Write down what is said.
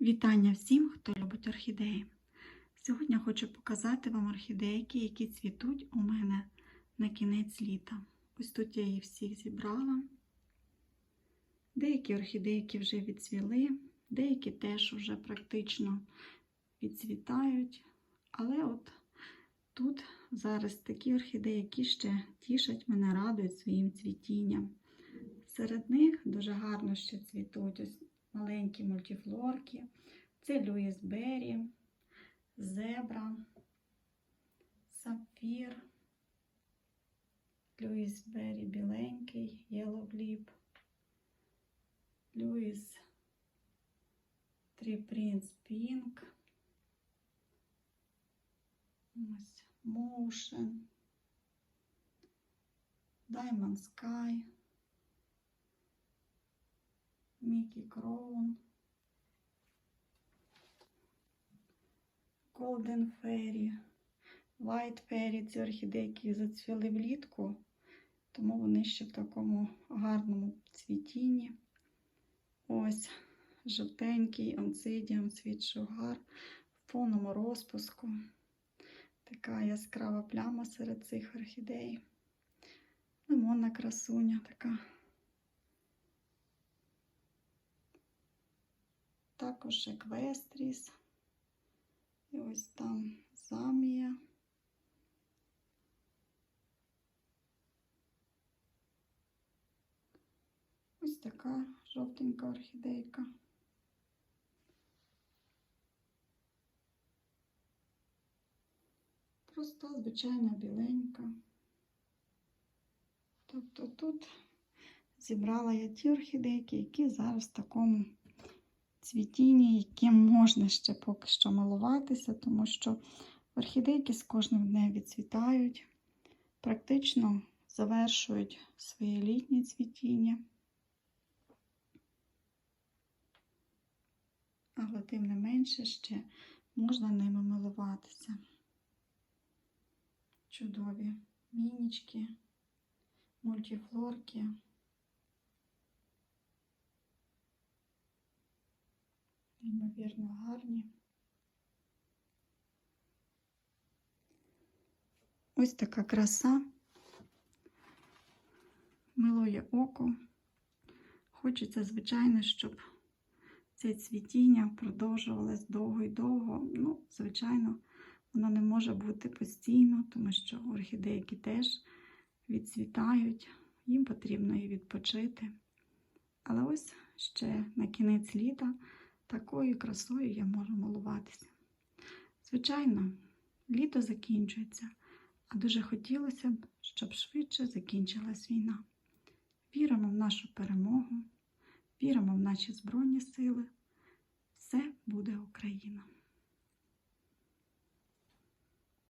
Вітання всім, хто любить орхідеї. Сьогодні хочу показати вам орхідейки, які цвітуть у мене на кінець літа. Ось тут я їх всіх зібрала. Деякі орхідейки вже відцвіли, деякі теж вже практично відцвітають. Але от тут зараз такі орхідеї, які ще тішать мене, радують своїм цвітінням. Серед них дуже гарно ще цвітуть ось маленькі мультифлорки. Це Льюіс Беррі, Зебра, Сапфір, Льюіс Беррі біленький, Glip, Льюіс Pink, ось Motion, Diamond Sky, Мікі Кроун, Golden Fairy, White Fairy. Ці орхідейки зацвіли влітку, тому вони ще в такому гарному цвітінні. Ось жовтенький Oncidium Sweet Sugar в повному розпуску. Така яскрава пляма серед цих орхідей. Лимонна красуня така. Також еквестріс. І ось там замія. Ось така жовтенька орхідейка. Проста, звичайна біленька. Тобто тут зібрала я ті орхідейки, які зараз в такому цвітінні, яким можна ще поки що милуватися, тому що орхідейки з кожним днем відцвітають, практично завершують своє літнє цвітіння. Але тим не менше ще можна ними милуватися. Чудові мінічки, мультифлорки. Неймовірно гарні. Ось така краса. Милує око. Хочеться, звичайно, щоб це цвітіння продовжувалось довго і довго. Ну, звичайно, воно не може бути постійно, тому що орхідейки теж відцвітають, їм потрібно і відпочити. Але ось ще на кінець літа такою красою я можу малуватися. Звичайно, літо закінчується, а дуже хотілося б, щоб швидше закінчилась війна. Віримо в нашу перемогу, віримо в наші Збройні Сили. Все буде Україна!